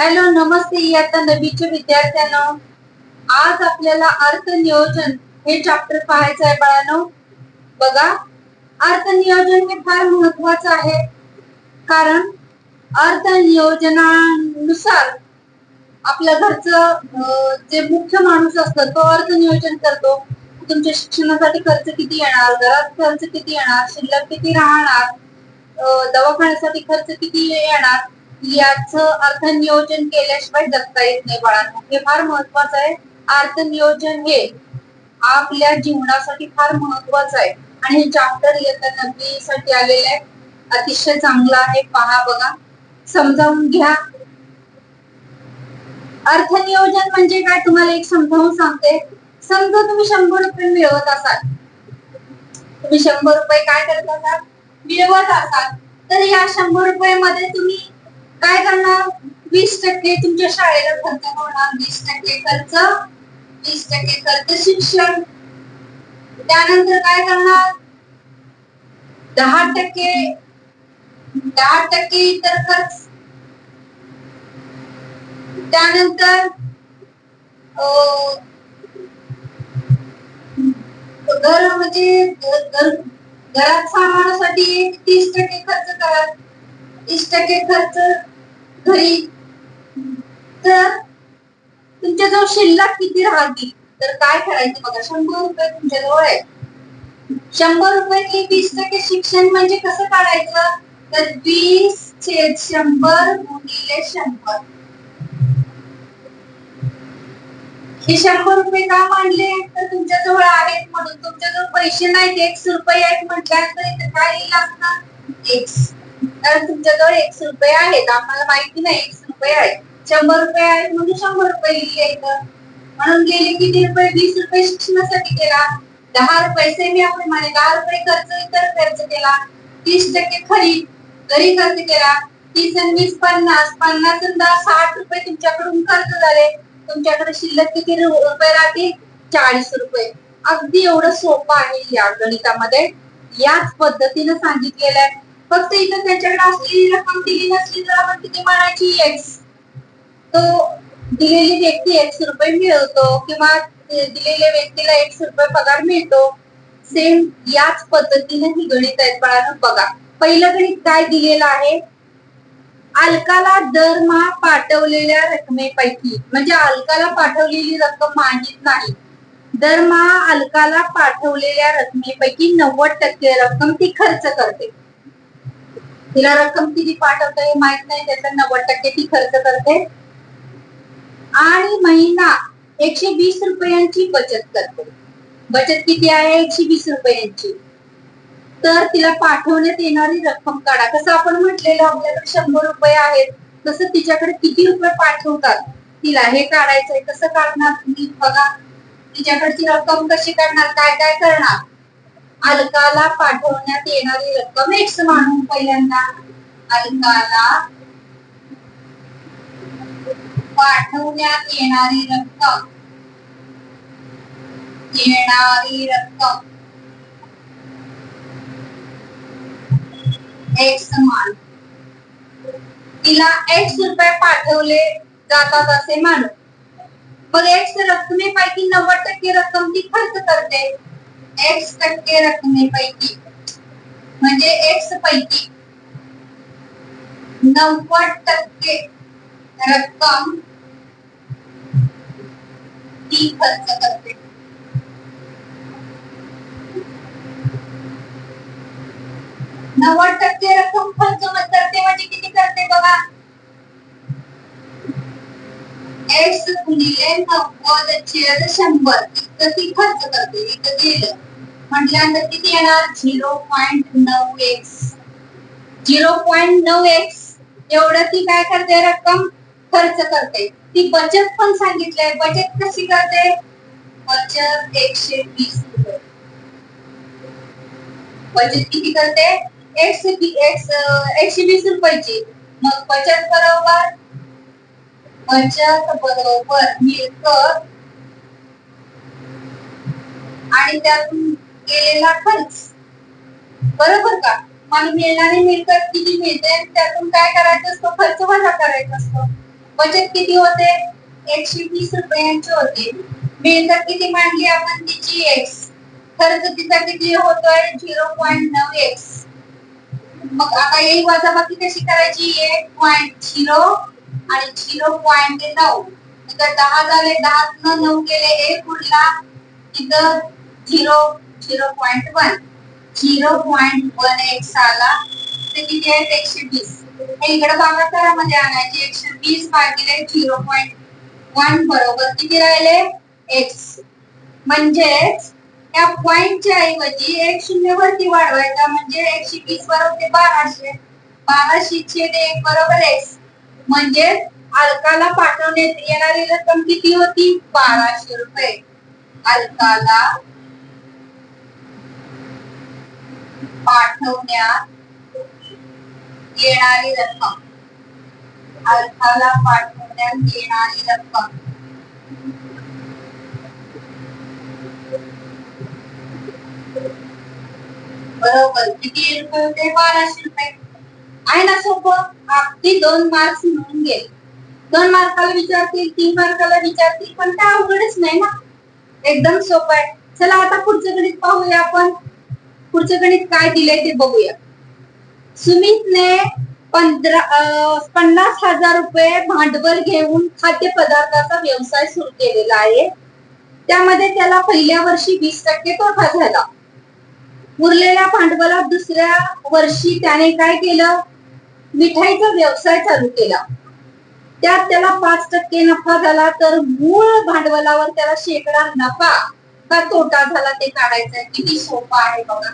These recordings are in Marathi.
हॅलो नमस्ते इयत्ता नवीच्या विद्यार्थ्यांनो. आज आपल्याला अर्थ नियोजन हे चॅप्टर पाहायचं आहे बाळांनो. बघा अर्थ नियोजन हे फार महत्वाचं आहे. कारण अर्थ नियोजनानुसार आपल्या घरचं जे मुख्य माणूस असतो तो अर्थ नियोजन करतो. तुमच्या शिक्षणासाठी खर्च किती येणार घरात खर्च किती येणार शिल्लक किती राहणार दवाखान्यासाठी खर्च किती येणार याच अर्थ नियोजन केल्याशिवाय जगता येत नाही बाळांनो. हे फार महत्वाचं आहे. अर्थ नियोजन हे आपल्या जीवनासाठी फार महत्वाचं आहे. आणि हे चॅप्टर इयत्ता साठी आलेले आहे. अतिशय चांगलं आहे. पहा बघा. समजावून घ्या. अर्थ नियोजन म्हणजे काय? तुम्हाला एक समजावून सांगते. समजा तुम्ही शंभर रुपये मिळवत असाल. तुम्ही शंभर रुपये काय करत असाल? मिळवत असाल. तर या शंभर रुपये मध्ये तुम्ही काय करणार? वीस टक्के तुमच्या शाळेला खर्च होणार वीस टक्के खर्च वीस टक्के खर्च शिक्षण. त्यानंतर काय करणार? दहा टक्के दहा टक्के इतर खर्च. त्यानंतर अं, घर म्हणजे घरात सामानासाठी तीस टक्के खर्च करा. तीस टक्के खर्च घरी. तर तुमच्याजवळ शिल्लक किती राहतील? तर काय करायचं बघा शंभर रुपये तुमच्याजवळ आहे शंभर रुपये वीस टक्के शिक्षण म्हणजे कसं काढायचं? तर वीस छेद शंभर गुणिले शंभर. हे शंभर रुपये का मांडले? तर तुमच्याजवळ आहेत म्हणून. तुमच्याजवळ पैसे नाहीत. एकशे रुपये आहेत म्हटल्यानंतर इथे काय लिहिलं असतं एक्स तुमच्याजवळ एकशे रुपये आहेत आम्हाला माहिती नाही एकशे रुपये आहेत. शंभर रुपये आहेत म्हणून शंभर रुपये लिहिले म्हणून गेले किती रुपये वीस रुपये शिक्षणासाठी केला. दहा रुपये सेमी म्हणे दहा रुपये खर्च इतर खर्च केला. तीस टक्के खरी घरी खर्च केला. तीस आणि वीस पन्नास पन्नास दहा साठ रुपये तुमच्याकडून खर्च झाले. तुमच्याकडे शिल्लक किती रुपये राहतील? चाळीस रुपये. अगदी एवढं सोपं आहे या गणितामध्ये. याच पद्धतीने सांगितलेलं आहे. फक्त इथं त्याच्याकडे असलेली रक्कम दिली नसली तर आपण किती म्हणायची एक्स तो दिलेली व्यक्ती एकशे रुपये मिळवतो किंवा दिलेल्या व्यक्तीला एकशे रुपये पगार मिळतो. सेम याच पद्धतीने ही गणित आहेत बाळांनो बघा. पहिलं गणित काय दिलेलं आहे? अलकाला दरमहा पाठवलेल्या रकमेपैकी म्हणजे अलकाला पाठवलेली रक्कम माहीत नाही. दरमहा अलकाला पाठवलेल्या रकमेपैकी नव्वद टक्के रक्कम ती खर्च करते. तिला रक्कम किती पाठवता हे माहीत नाही त्याचा नव्वद टक्के ती खर्च करते. आणि महिना एकशे वीस रुपयांची बचत करते. बचत किती आहे? एकशे वीस रुपयांची. तर तिला पाठवण्यात येणारी रक्कम काढा. कसं आपण म्हटलेलं आपल्याकडे शंभर रुपये आहेत तसं तिच्याकडे किती रुपये पाठवतात? तिला हे काढायचंय. कसं काढणार? तुम्ही बघा. तिच्याकडची रक्कम कशी काढणार? काय काय करणार? अलकाला पाठवण्यात येणारी रक्कम एक्स मानून पहिल्यांदा. अलकाला पाठवण्यात येणारी रक्कम. येणारी रक्कम. एक्स मान तिला एक्स रुपये पाठवले जातात असे मानू मग एक्स रकमेपैकी नव्वद टक्के रक्कम ती खर्च करते. एक्स टक्के रकमेपैकी म्हणजे एक्स पैकी नव्वद टक्के रक्कम खर्च करते. नव्वद टक्के रक्कम खर्च करते करते बघा? गुणिले नव्वद छेद शंभर, इतकं खर्च करते इथं गेलं म्हटल्यानंतर किती येणार? झिरो पॉईंट नऊ एक्स. झिरो पॉईंट नऊ एक्स एवढं ती काय करते? रक्कम खर्च करते. ती बचत पण सांगितलंय. बचत कशी करते? बचत एकशे वीस रुपये. बचत किती करते? एकशे एक्स एकशे वीस रुपयाची. मग बचत बरोबर? बचत बरोबर मिळकत आणि त्यातून केलेला खर्च. बरोबर का? मला मिळणारी मिळकत किती मिळते त्यातून काय करायचं असतो? खर्च वजा करायचा असतो. बचत किती होते? एकशे वीस रुपयांची होते. मिळकत किती मांडली आपण? तिची एक्स खर्च तिचा किती होतोय? झिरो पॉईंट नऊ एक्स मग आता येईल वजाबाकी कशी करायची? एक पॉईंट झिरो आणि झिरो पॉईंट नऊ. दहा झाले दहा नऊ केले एक उरला. तिथं zero zero point one zero point one X आला ते किती आहेत एकशे वीस. हे इकडे भागाकारामध्ये आणायचे. एकशे वीस भागिले झिरो पॉईंट वन बरोबर किती राहिले? एक्स म्हणजेच या पॉईंटच्या ऐवजी एक शून्य वरती वाढवायचा म्हणजे एकशे वीस बरोबर बाराशे. बाराशे छेद एक बरोबर एक्स म्हणजे अलकाला पाठवण्यात येणारी रक्कम किती होती? बाराशे रुपये. अलकाला पाठवण्यात येणारी रक्कम. अर्थाला पाठवण्यात येणारी रक्कम. बरोबर. किती रुपये होते बाराशे रुपये. आहे ना सोपं? अगदी दोन मार्क्स मिळून गेले. दोन मार्काला विचारतील तीन मार्काला विचारतील पण काय अवघडच नाही ना. एकदम सोपं आहे. चला आता पुढचं गणित पाहूया आपण. पुढचं गणित काय दिलंय ते बघूया. सुमितने पंधरा पन्नास हजार रुपये भांडवल घेऊन खाद्यपदार्थाचा व्यवसाय सुरू केलेला आहे. त्यामध्ये त्याला पहिल्या वर्षी वीस टक्के तोटा झाला. उरलेल्या भांडवलात दुसऱ्या वर्षी त्याने काय केलं? मिठाईचा व्यवसाय चालू केला. त्यात त्याला पाच टक्के नफा झाला तर मूळ भांडवलावर त्याला शेकडा नफा इतका तोटा झाला ते काढायचं. किती सोपं आहे बघा.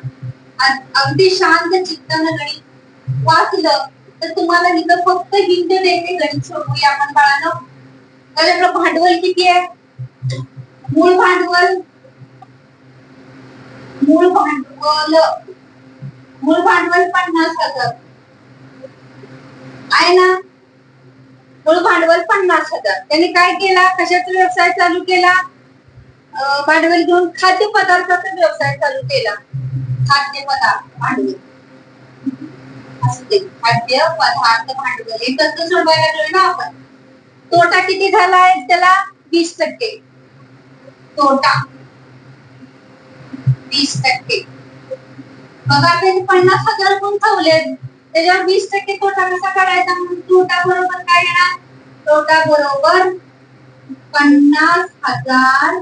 अगदी शांत चित्तानं गणित वाचलं तर तुम्हाला इथं फक्त हिंट देते गणित सोडवूया आपण बाळानं तर आपलं भांडवल किती आहे? मूळ भांडवल? मूळ भांडवल. मूळ भांडवल पन्नास हजार. आहे ना? मूळ भांडवल पन्नास हजार. त्यांनी काय केला? कशाचा व्यवसाय चालू केला? भांडवल घेऊन खाद्य पदार्थाचा व्यवसाय चालू केला. खाद्य पदार्थ भांडवल खाद्य पदार्थ भांडवल हे कसं सोडवायला लागलोय ना आपण. तोटा किती झाला आहे त्याला? वीस टक्के. तोटा. वीस टक्के. बघा त्यांनी पन्नास हजार पण ठेवले त्याच्यावर वीस टक्के तोटा कसा काढायचा? म्हणून तोटा बरोबर काय येणार? तोटा बरोबर पन्नास हजार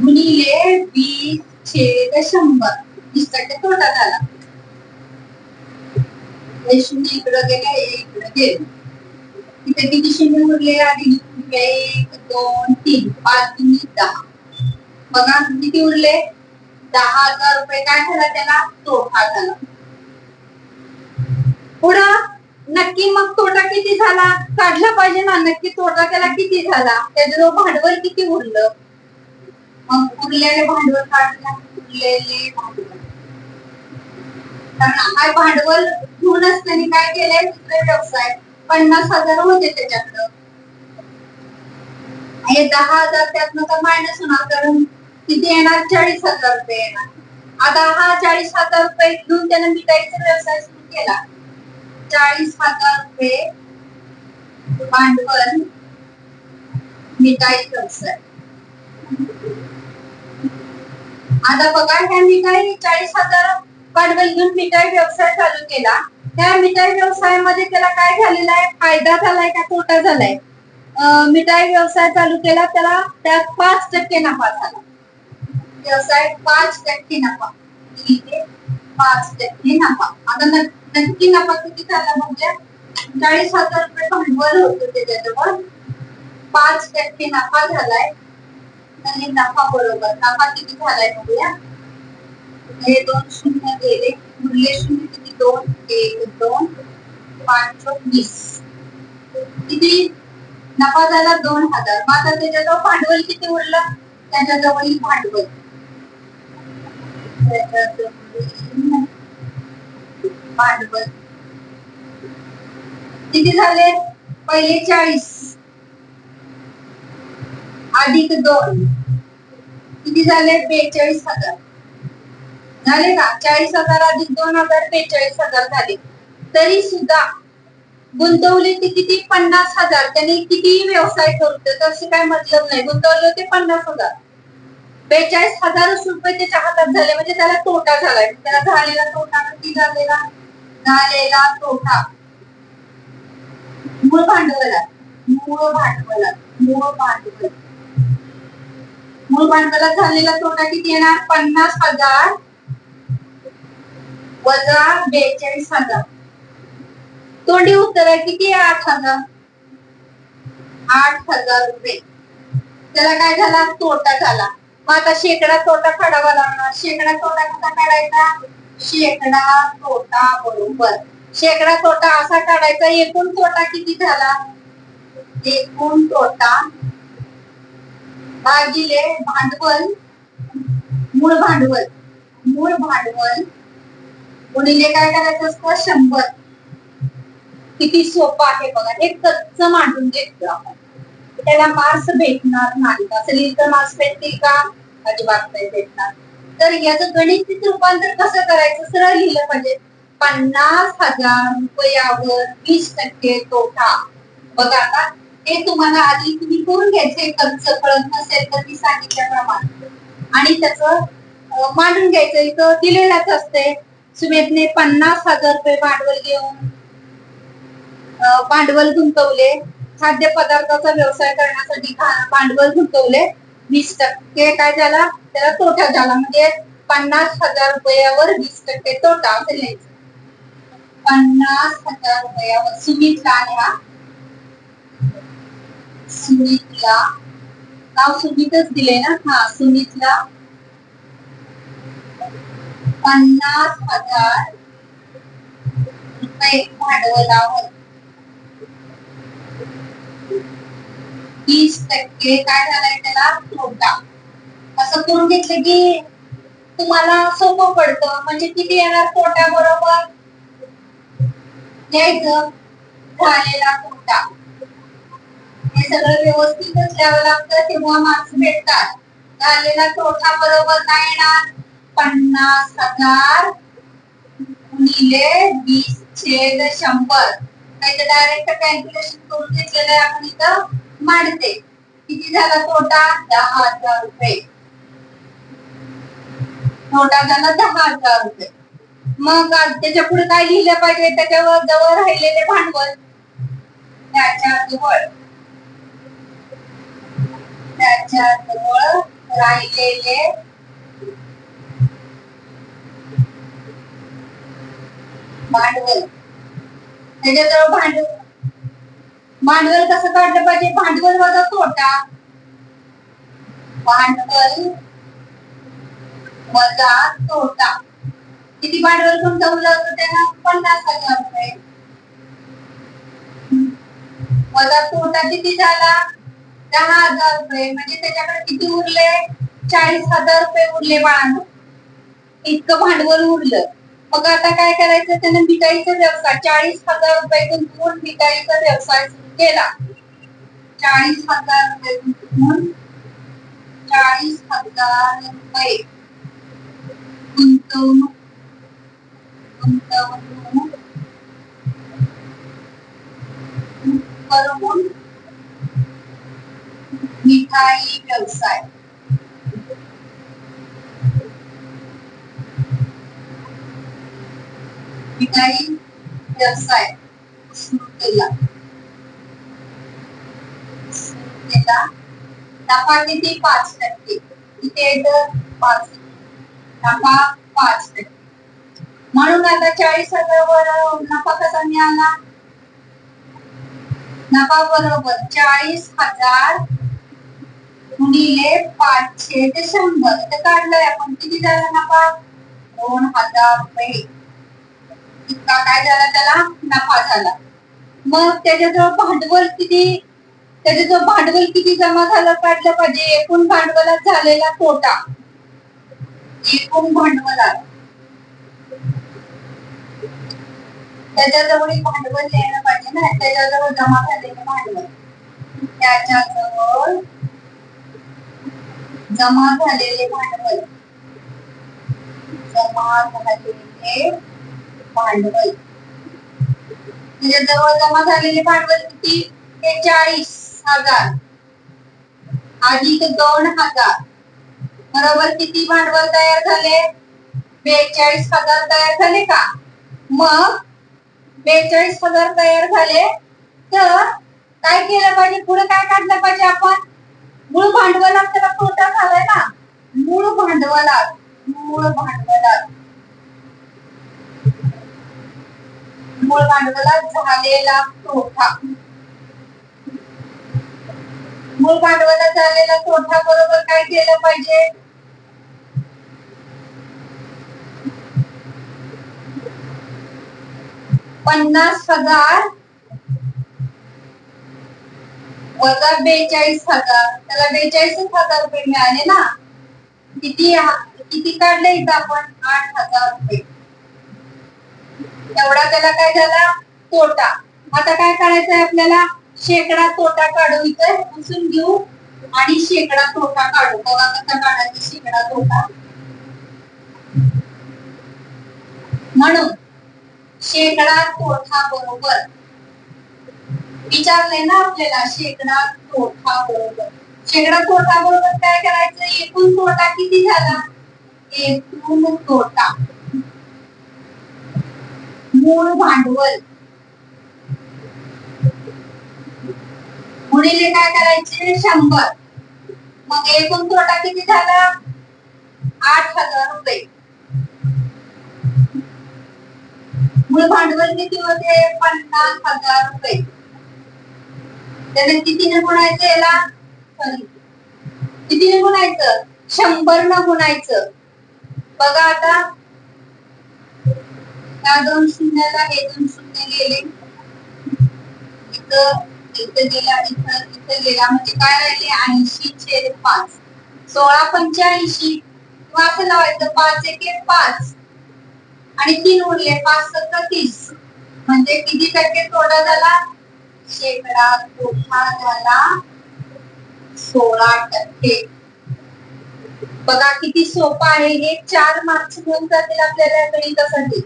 गुणिले वीस छेद शंभर. वीस टक्के तोटा झाला हे शून्य इकडं गेले इकडं गेले. तिथे किती शून्य उरले आधी एक दोन तीन. पाच तीन दहा. बघा किती उरले? दहा हजार रुपये काय झाला त्याला? तोटा झाला. पुढं नक्की मग तोटा किती झाला? काढला पाहिजे ना. नक्की तोटा त्याला किती झाला? त्याचं भांडवल किती उरलं? मग उरलेले भांडवल काढलं? उरलेले भांडवल? कारण हा भांडवल घेऊनच त्यांनी काय केलंय? दुसरे व्यवसाय. पन्नास हजार होते त्याच्याकडं. हे दहा हजार त्यातनं तर मायनस होणार कारण किती येणार? चाळीस हजार रुपये येणार. आता हा चाळीस हजार रुपये घेऊन त्यानं मिठाईचा व्यवसाय सुरू केला. चाळीस हजार रुपये भांडवल मिठाई व्यवसाय. आता बघा ह्या मिठाई चाळीस हजार भांडवल घेऊन मिठाई व्यवसाय चालू केला. त्या मिठाई व्यवसायामध्ये त्याला काय झालेला आहे? फायदा झालाय का तोटा झालाय? मिठाई व्यवसाय चालू केला त्याला त्यात पाच टक्के नफा झाला. व्यवसाय पाच टक्के नफा. पाच टक्के नफा. आता नक्की नफा किती झाला म्हणजे? चाळीस हजार रुपये भांडवल होतं त्याच्याजवळ. पाच टक्के नफा झालाय. आणि नफा बरोबर. नफा किती झालाय बघूया. हे दोन शून्य गेले. उरले शून्य किती? दोन एक दोन पाच वीस. किती? नफा झाला दोन हजार. मग आता त्याच्याजवळ भांडवल किती उरलं? त्याच्याजवळील भांडवल. भांडवल. किती झाले? पहिले चाळीस. अधिक दोन. किती झाले? बेचाळीस हजार. झाले का? चाळीस हजार अधिक दोन हजार बेचाळीस हजार झाले. तरी सुद्धा गुंतवले ते किती? पन्नास हजार. त्याने किती व्यवसाय करतो तसे काय मतलब नाही. गुंतवले होते पन्नास हजार. बेचाळीस हजारच रुपये त्याच्या हातात झाले. म्हणजे त्याला तोटा झालाय. त्याला झालेला तोटा किती झालेला? झालेला तोटा. मूळ भांडवलात मूळ भांडवलात मूळ भांडवल. मूळ भांडवलात झालेला तोटा किती येणार? पन्नास हजार. वजा बेचाळीस हजार. तोंडी उत्तर आहे किती आहे? आठ हजार. आठ हजार रुपये. त्याला काय झाला? तोटा झाला. मग आता शेकडा तोटा काढावा लागणार. शेकडा तोटा कसा काढायचा? शेकडा तोटा बरोबर. शेकडा तोटा असा काढायचा एकूण तोटा किती झाला? एकूण तोटा भागिले भांडवल मूळ भांडवल मूळ भांडवल. गुणिले काय करायचं असतं? शंभर. किती सोपं आहे बघा. हे कच्च मांडून घेतलं आपण. त्याला मार्क्स भेटणार नाही. असं लिहिलं मार्क्स भेटतील का? अजिबात नाही भेटणार. तर याचं गणित रूपांतर कसं करायचं? सरळ लिहिलं पाहिजे. पन्नास हजार रुपयावर वीस टक्के तोटा. बघा आता हे तुम्हाला आधी तुम्ही करून घ्यायचे. खर्च कळत नसेल तर मी सांगितल्याप्रमाणे. आणि त्याच मांडून घ्यायचं. इथं दिलेलंच असते. सुमेधने पन्नास हजार रुपये भांडवल घेऊन भांडवल गुंतवले. खाद्य पदार्थाचा व्यवसाय करण्यासाठी भांडवल गुंतवले. वीस टक्के काय झाला? त्याला तोटा झाला. म्हणजे पन्नास हजार रुपयावर वीस टक्के तोटा असं पन्नास हजार रुपयावर. सुमितला हा सुमितला नाव सुमितच दिले ना? हा सुमितला पन्नास हजार रुपये भांडवलावर वीस टक्के. काय झालंय त्याला? तोटा असं करून घेतलं की तुम्हाला सोपं पडतं. म्हणजे किती येणार तोटा बरोबर घ्यायचं. झालेला तोटा. हे सगळं व्यवस्थितच द्यावं लागतं तेव्हा मार्क्स भेटतात. झालेला तोटा बरोबर काय येणार? पन्नास हजार गुणिले वीस छेद शंभर. नाही तर डायरेक्ट कॅल्क्युलेशन करून घेतलेलं आहे आपण इथं. मांडते. किती झाला तोटा? दहा हजार रुपये. तोटा झाला दहा हजार रुपये. मग त्याच्या पुढे काय लिहिलं पाहिजे? त्याच्यावर जवळ राहिलेले भांडवल. त्याच्याजवळ. त्याच्याजवळ राहिलेले भांडवल. त्याच्याजवळ भांडवल. भांडवल कसं काढलं पाहिजे? भांडवल वजा तोटा. भांडवल वजा तोटा. किती भांडवल गुंतवलं होतं त्याला पन्नास हजार रुपये. वजा तोटा किती झाला? दहा हजार रुपये. म्हणजे त्याच्याकडे किती उरले? चाळीस हजार रुपये उरले बाळांनो. इतकं भांडवल उरलं. मग आता काय करायचं? त्याने मिठाईचा व्यवसाय. चाळीस हजार रुपये गुंतवून मिठाईचा व्यवसाय सुरू केला? चाळीस हजार रुपये गुंतवून चाळीस हजार रुपये. गुंतवणूक. गुंतवणूक. करून मिठाई व्यवसाय मिठाई व्यवसाय सुरू केला केला नफा किती पाच टक्के. इथे पाच. नफा पाच टक्के. म्हणून आता चाळीस हजारावर नफा कसा मिळाला? नफा बरोबर चाळीस हजार गुणिले पाचशे ते शंभर. इथे काढलंय आपण. किती झाला नफा? दोन हजार रुपये. इतका काय झाला त्याला? नफा झाला. मग त्याच्याजवळ भांडवल किती? त्याच्याजवळ भांडवल किती जमा झालं काढलं पाहिजे म्हणजे एकूण भांडवलात झालेला तोटा. एकूण भांडवलात. त्याच्याजवळ भांडवल लिहायला पाहिजे ना. त्याच्याजवळ जमा झालेलं भांडवल. त्याच्याजवळ जमा झालेले भांडवल. जमा झालेले भांडवल. म्हणजे जवळ जमा झालेले भांडवल किती? हे चाळीस हजार. अधिक दोन हजार. बरोबर किती भांडवल तयार झाले? बेचाळीस हजार तयार झाले का? मग बेचाळीस हजार तयार झाले तर काय केलं पाहिजे? पुढे काय काढलं पाहिजे आपण? मूळ भांडवलात त्याला तोटा झालाय ना. मूळ भांडवलात मूळ भांडवलात. मूळ भांडवलात झालेला तोटा. मूळ भांडवलात झालेला तोटा बरोबर काय केलं पाहिजे? पन्नास हजार वजा बेचाळीस हजार. त्याला बेचाळीसच हजार रुपये मिळाले ना? किती किती काढले इथं आपण? आठ हजार रुपये. एवढा त्याला काय झाला? तोटा. आता काय करायचंय आपल्याला? शेकडा तोटा काढू इथं पुसून घेऊ आणि शेकडा तोटा काढू. बघा कसा काढायचा शेकडा तोटा. म्हणून शेकडा तोटा बरोबर. विचारले ना आपल्याला शेकडा तोटा बरोबर. शेकडा तोटा बरोबर काय करायचं? एकूण तोटा किती झाला? एकूण तोटा मूळ भांडवल. गुणिले काय करायचे? शंभर. मग एकूण तोटा किती झाला? आठ हजार रुपये. मूळ भांडवल किती होते? पन्नास हजार रुपये. त्याने कितीने गुणायचं याला कितीने गुणायचं शंभर न गुणायचं बघा आता. त्या दोन शून्याला हे दोन शून्य गेले. इथं इथं गेला इथं इथं गेला. म्हणजे काय राहिले? ऐंशी छेद पाच. सोळा पंच्याऐंशी. किंवा असं लावायचं पाच एक पाच. आणि तीन उरले पाच सत्तर तीस. म्हणजे किती टक्के तोडा झाला? शेकडा झाला सोळा टक्के. बघा किती सोपं आहे हे. चार मार्क्स घेऊन जातील आपल्याला गणितासाठी.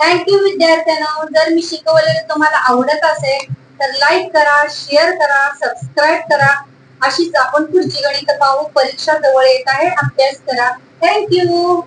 थँक्यू विद्यार्थ्यांना. जर मी शिकवलेलं तुम्हाला आवडत असेल तर लाईक करा शेअर करा सबस्क्राईब करा. अशीच आपण पुढची गणित पाहू. परीक्षा जवळ येत आहे. अभ्यास करा. थँक्यू